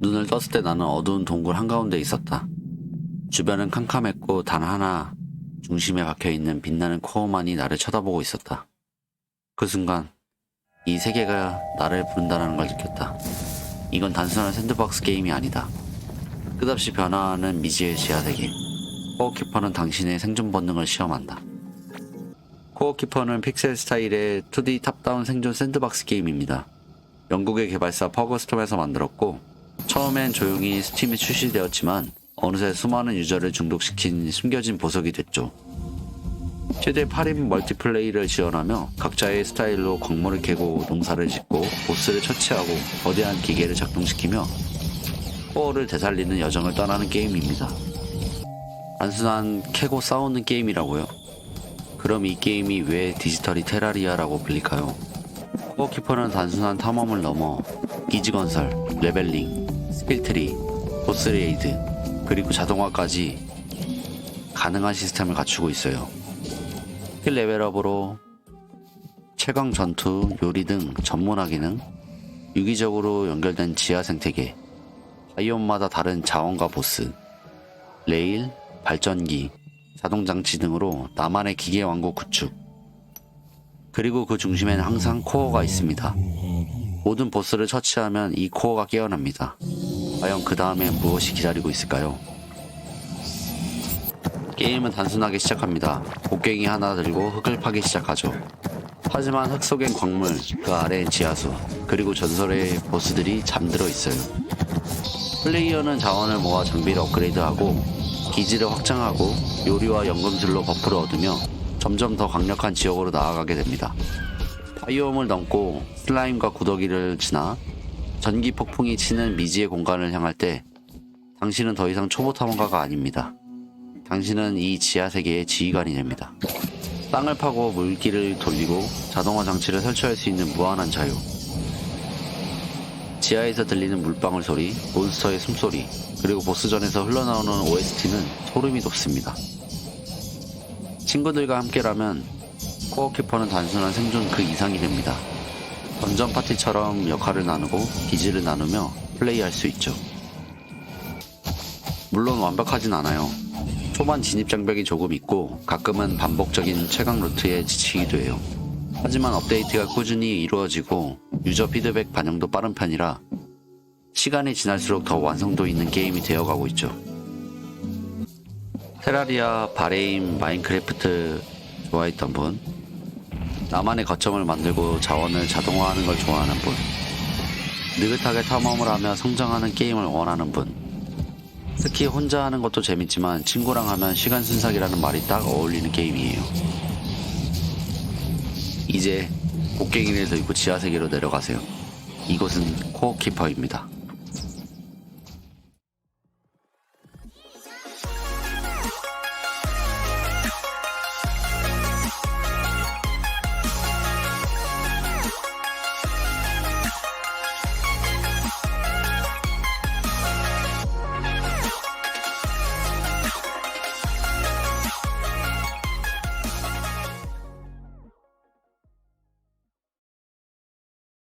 눈을 떴을 때 나는 어두운 동굴 한가운데 있었다. 주변은 캄캄했고 단 하나 중심에 박혀 있는 빛나는 코어만이 나를 쳐다보고 있었다. 그 순간 이 세계가 나를 부른다는 걸 느꼈다. 이건 단순한 샌드박스 게임이 아니다. 끝없이 변화하는 미지의 지하 세계. 코어키퍼는 당신의 생존 본능을 시험한다. 코어키퍼는 픽셀 스타일의 2D 탑다운 생존 샌드박스 게임입니다. 영국의 개발사 퍼거스톰에서 만들었고 처음엔 조용히 스팀에 출시되었지만 어느새 수많은 유저를 중독시킨 숨겨진 보석이 됐죠. 최대 8인 멀티플레이를 지원하며 각자의 스타일로 광물을 캐고 농사를 짓고 보스를 처치하고 거대한 기계를 작동시키며 코어를 되살리는 여정을 떠나는 게임입니다. 단순한 캐고 싸우는 게임이라고요? 그럼 이 게임이 왜 디지털이 테라리아라고 불릴까요? 코어키퍼는 단순한 탐험을 넘어 기지 건설, 레벨링, 스킬트리, 보스 레이드, 그리고 자동화까지 가능한 시스템을 갖추고 있어요. 스킬 레벨업으로 최강 전투, 요리 등 전문화 기능, 유기적으로 연결된 지하 생태계, 바이옴마다 다른 자원과 보스, 레일, 발전기, 자동장치 등으로 나만의 기계 왕국 구축. 그리고 그 중심에는 항상 코어가 있습니다. 모든 보스를 처치하면 이 코어가 깨어납니다. 과연 그 다음에 무엇이 기다리고 있을까요? 게임은 단순하게 시작합니다. 곡괭이 하나 들고 흙을 파기 시작하죠. 하지만 흙 속엔 광물, 그 아래엔 지하수, 그리고 전설의 보스들이 잠들어 있어요. 플레이어는 자원을 모아 장비를 업그레이드하고 기지를 확장하고 요리와 연금술로 버프를 얻으며 점점 더 강력한 지역으로 나아가게 됩니다. 바이옴을 넘고 슬라임과 구더기를 지나 전기 폭풍이 치는 미지의 공간을 향할 때 당신은 더 이상 초보 탐험가가 아닙니다. 당신은 이 지하 세계의 지휘관이 됩니다. 땅을 파고 물길을 돌리고 자동화 장치를 설치할 수 있는 무한한 자유. 지하에서 들리는 물방울 소리, 몬스터의 숨소리, 그리고 보스전에서 흘러나오는 OST는 소름이 돋습니다. 친구들과 함께라면 코어키퍼는 단순한 생존 그 이상이 됩니다. 던전 파티처럼 역할을 나누고 기지를 나누며 플레이할 수 있죠. 물론 완벽하진 않아요. 초반 진입 장벽이 조금 있고 가끔은 반복적인 최강 루트에 지치기도 해요. 하지만 업데이트가 꾸준히 이루어지고 유저 피드백 반영도 빠른 편이라 시간이 지날수록 더 완성도 있는 게임이 되어가고 있죠. 테라리아, 바레임, 마인크래프트 좋아했던 분, 나만의 거점을 만들고 자원을 자동화하는 걸 좋아하는 분, 느긋하게 탐험을 하며 성장하는 게임을 원하는 분, 특히 혼자 하는 것도 재밌지만 친구랑 하면 시간 순삭이라는 말이 딱 어울리는 게임이에요. 이제 곡괭이를 들고 지하세계로 내려가세요. 이곳은 코어키퍼입니다.